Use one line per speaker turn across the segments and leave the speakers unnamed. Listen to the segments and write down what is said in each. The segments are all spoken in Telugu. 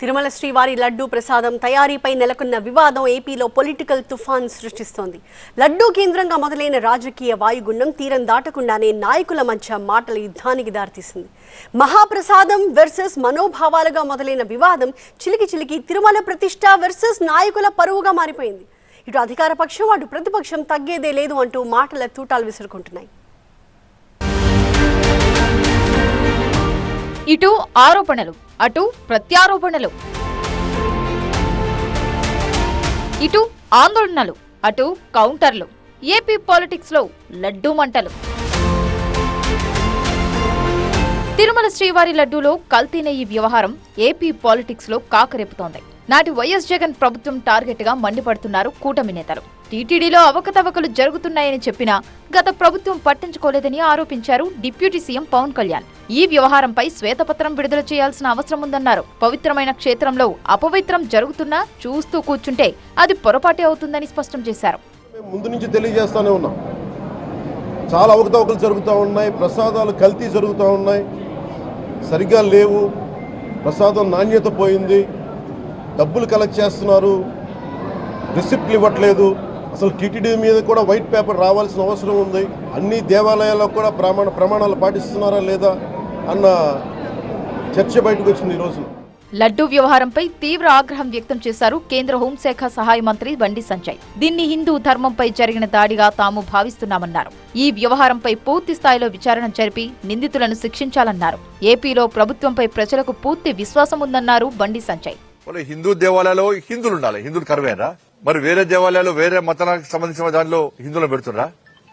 తిరుమల శ్రీవారి లడ్డూ ప్రసాదం తయారీపై నెలకొన్న వివాదం ఏపీలో పొలిటికల్ తుఫాన్ సృష్టిస్తోంది. లడ్డూ కేంద్రంగా మొదలైన రాజకీయ వాయుగుండం తీరం దాటకుండానే నాయకుల మధ్య మాటల యుద్ధానికి దారితీసింది. మహాప్రసాదం వెర్సెస్ మనోభావాలుగా మొదలైన వివాదం చిలికి చిలికి తిరుమల ప్రతిష్ట వెర్సెస్ నాయకుల పరువుగా మారిపోయింది. ఇటు అధికార పక్షం అటు ప్రతిపక్షం తగ్గేదే లేదు అంటూ మాటల తూటాలు విసురుకుంటున్నాయి.
ఇటు ఆరోపణలు అటు ప్రత్యారోపణలు. ఇటు ఆందోళనలు అటు కౌంటర్లు. ఏపీ పాలిటిక్స్లో లడ్డూ మంటలు తిరుమల శ్రీవారి లడ్డూలో కల్తీ నెయ్యి వ్యవహారం ఏపీ పాలిటిక్స్లో కాకరేపుతోంది. నాటి వైఎస్ జగన్ ప్రభుత్వం టార్గెట్గా మండిపడుతున్నారు కూటమి నేతలు. టీటీడీలో అవకతవకలు జరుగుతున్నాయని చెప్పినా గత ప్రభుత్వం పట్టించుకోలేదని ఆరోపించారు డిప్యూటీ సీఎం పవన్ కళ్యాణ్. ఈ వ్యవహారంపై శ్వేతపత్రం విడుదల చేయాల్సిన అవసరం ఉందన్నారు. పవిత్రమైన క్షేత్రంలో అపవిత్రం జరుగుతున్నా చూస్తూ కూర్చుంటే అది పొరపాటే అవుతుందని స్పష్టం చేశారు.
ముందు నుంచి తెలియజేస్తానే ఉన్నాం. చాలా అవకతవకలు జరుగుతూ ఉన్నాయి ప్రసాదాలు కల్తీ జరుగుతూ ఉన్నాయి. సరిగ్గా లేవు. ప్రసాదం నాణ్యత పోయింది. డబ్బులు కలెక్ట్ చేస్తున్నారు. రిసిప్ట్లు ఇవ్వట్లేదు. అసలు టీటీడీ మీద కూడా వైట్ పేపర్ రావాల్సిన అవసరం ఉంది. అన్ని దేవాలయాల్లో కూడా ప్రమాణ ప్రమాణాలు పాటిస్తున్నారా లేదా అన్న చర్చ బయటకు వచ్చింది ఈరోజు
లడ్డూ వ్యవహారంపై తీవ్ర ఆగ్రహం వ్యక్తం చేశారు కేంద్ర హోంశాఖ సహాయ మంత్రి బండి సంజయ్. దీన్ని హిందూ ధర్మంపై జరిగిన దాడిగా తాము భావిస్తున్నామన్నారు. ఈ వ్యవహారంపై పూర్తి స్థాయిలో విచారణ జరిపి నిందితులను శిక్షించాలన్నారు. ఏపీలో ప్రభుత్వంపై ప్రజలకు పూర్తి విశ్వాసం ఉందన్నారు బండి సంజయ్.
హిందూ దేవాలయాల్లో హిందువులు ఉండాలి హిందువులు కరువేరా? మరి వేరే దేవాలయాలు వేరే మతానికి సంబంధించిన దానిలో హిందువులు పెడుతున్నా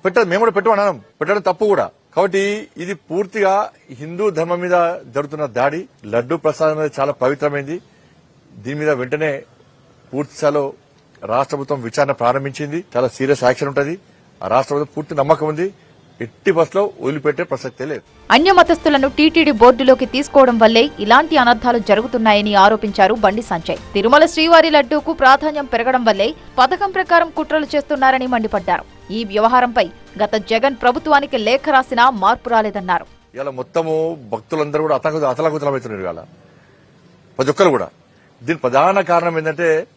పెట్టదు మేము కూడా పెట్టమన్నాం. పెట్టడం తప్పు కూడా. కాబట్టి ఇది పూర్తిగా హిందూ ధర్మం మీద జరుగుతున్న దాడి. లడ్డు ప్రసాదం అనేది చాలా పవిత్రమైంది. దీని మీద వెంటనే పూర్తి స్థాయిలో రాష్ట్ర ప్రభుత్వం విచారణ ప్రారంభించింది. చాలా సీరియస్ యాక్షన్ ఉంటుంది. రాష్ట్ర ప్రభుత్వం పూర్తి నమ్మకం ఉంది. ఎట్టి బస్సులో వదిలిపెట్టే ప్రసక్తే లేదు.
అన్య మతస్థులను టీటీడీ బోర్డులోకి తీసుకోవడం వల్లే ఇలాంటి అనర్థాలు జరుగుతున్నాయని ఆరోపించారు బండి సంజయ్. తిరుమల శ్రీవారి లడ్డూకు ప్రాధాన్యం పెరగడం వల్లే పథకం ప్రకారం కుట్రలు చేస్తున్నారని మండిపడ్డారు. ఈ వ్యవహారంపై గత జగన్ ప్రభుత్వానికి లేఖ రాసినా మార్పు రాలేదన్నారు.
ఇలా మొత్తము భక్తులందరూ కూడా అతల అతలాకుతలమవుతున్నారు ఇవాళ. ప్రతి ఒక్కరు కూడా. దీని ప్రధాన కారణం ఏంటంటే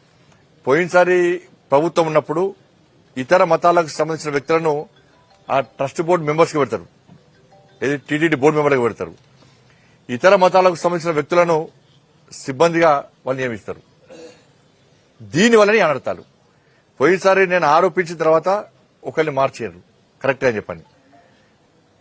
పోయినసారి ప్రభుత్వం ఉన్నప్పుడు ఇతర మతాలకు సంబంధించిన వ్యక్తులను ఆ ట్రస్ట్ బోర్డు మెంబర్స్కి పెడతారు. ఏది టీటీడీ బోర్డు మెంబర్కి పెడతారు. ఇతర మతాలకు సంబంధించిన వ్యక్తులను సిబ్బందిగా వాళ్ళు నియమిస్తారు. దీనివల్లనే అనర్థాలు. పోయినసారి నేను ఆరోపించిన తర్వాత ఒకరిని మార్చారు కరెక్ట్ అని చెప్పండి.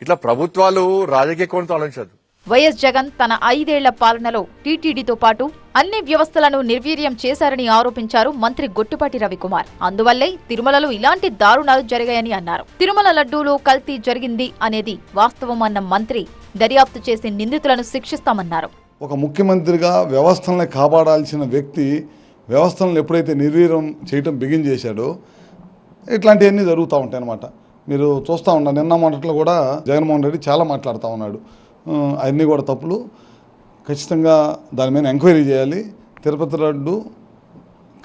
ఇట్లా ప్రభుత్వాలు రాజకీయ కోణంతో ఆలోచించదు
వైఎస్ జగన్ తన ఐదేళ్ళ పాలనలో టీటీడీతో పాటు అన్ని వ్యవస్థలను నిర్వీర్యం చేశారని ఆరోపించారు మంత్రి గొట్టిపాటి రవికుమార్. అందువల్లే తిరుమలలో ఇలాంటి దారుణాలు జరిగాయని అన్నారు. తిరుమల లడ్డూలో కల్తీ జరిగింది అనేది వాస్తవం అన్న మంత్రి దర్యాప్తు చేసి నిందితులను శిక్షిస్తామన్నారు.
ఒక ముఖ్యమంత్రిగా వ్యవస్థలను కాపాడాల్సిన వ్యక్తి వ్యవస్థలను ఎప్పుడైతే నిర్వీర్యం చేయటం బిగిన్ చేశాడో ఇట్లాంటివన్నీ జరుగుతూ ఉంటాయి అన్నమాట. మీరు చూస్తూ ఉన్నారు నిన్న మొదట్లో కూడా జగన్మోహన్ రెడ్డి చాలా మాట్లాడుతూ ఉన్నాడు. అవన్నీ కూడా తప్పులు. ఖచ్చితంగా దాని మీద ఎంక్వైరీ చేయాలి. తిరుపతి లడ్డు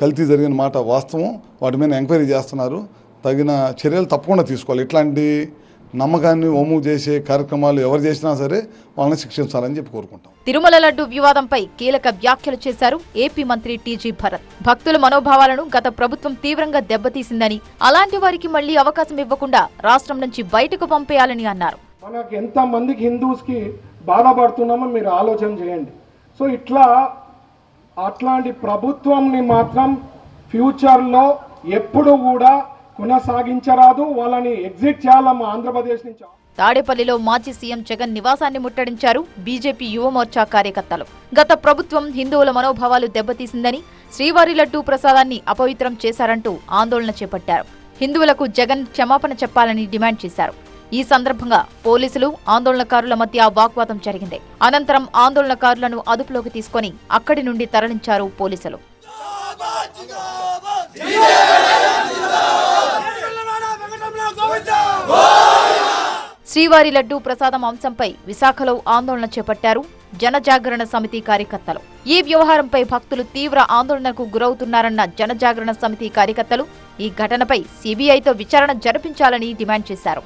కల్తీ జరిగిన మాట వాస్తవం. వాటి మీద ఎంక్వైరీ చేస్తున్నారు. తగిన చర్యలు తప్పకుండా తీసుకోవాలి. ఇట్లాంటి నమ్మకాన్ని ఒమ్ము చేసే కార్యక్రమాలు ఎవరు చేసినా సరే వాళ్ళని శిక్షించాలని చెప్పి కోరుకుంటాం.
తిరుమల లడ్డు వివాదంపై కీలక వ్యాఖ్యలు చేశారు ఏపీ మంత్రి టీజీ భరత్. భక్తుల మనోభావాలను గత ప్రభుత్వం తీవ్రంగా దెబ్బతీసిందని అలాంటి వారికి మళ్ళీ అవకాశం ఇవ్వకుండా రాష్ట్రం నుంచి బయటకు పంపేయాలని అన్నారు.
మనకు ఎంతమందికి హిందూస్కి బాధపడుతున్నామో మీరు ఆలోచన చేయండి. సో ఇట్లా అట్లాంటి ప్రభుత్వంని మాత్రం ఫ్యూచర్లో ఎప్పుడు కూడా కొనసాగించరాదు వాళ్ళని ఎగ్జిట్ చేయాలమ్మా ఆంధ్రప్రదేశ్ నుంచి.
తాడేపల్లిలో మాజీ సీఎం జగన్ నివాసాన్ని ముట్టడించారు బీజేపీ యువమోర్చా కార్యకర్తలు. గత ప్రభుత్వం హిందువుల మనోభావాలు దెబ్బతీసిందని శ్రీవారి లడ్డూ ప్రసాదాన్ని అపవిత్రం చేశారంటూ ఆందోళన చేపట్టారు. హిందువులకు జగన్ క్షమాపణ చెప్పాలని డిమాండ్ చేశారు. ఈ సందర్భంగా పోలీసులు ఆందోళనకారుల మధ్య వాగ్వాదం జరిగింది. అనంతరం ఆందోళనకారులను అదుపులోకి తీసుకొని అక్కడి నుండి తరలించారు పోలీసులు. శ్రీవారి లడ్డూ ప్రసాదం అంశంపై విశాఖలో ఆందోళన చేపట్టారు జనజాగరణ సమితి కార్యకర్తలు. ఈ వ్యవహారంపై భక్తులు తీవ్ర ఆందోళనకు గురవుతున్నారన్న జనజాగరణ సమితి కార్యకర్తలు ఈ ఘటనపై సీబీఐతో విచారణ జరిపించాలని డిమాండ్ చేశారు.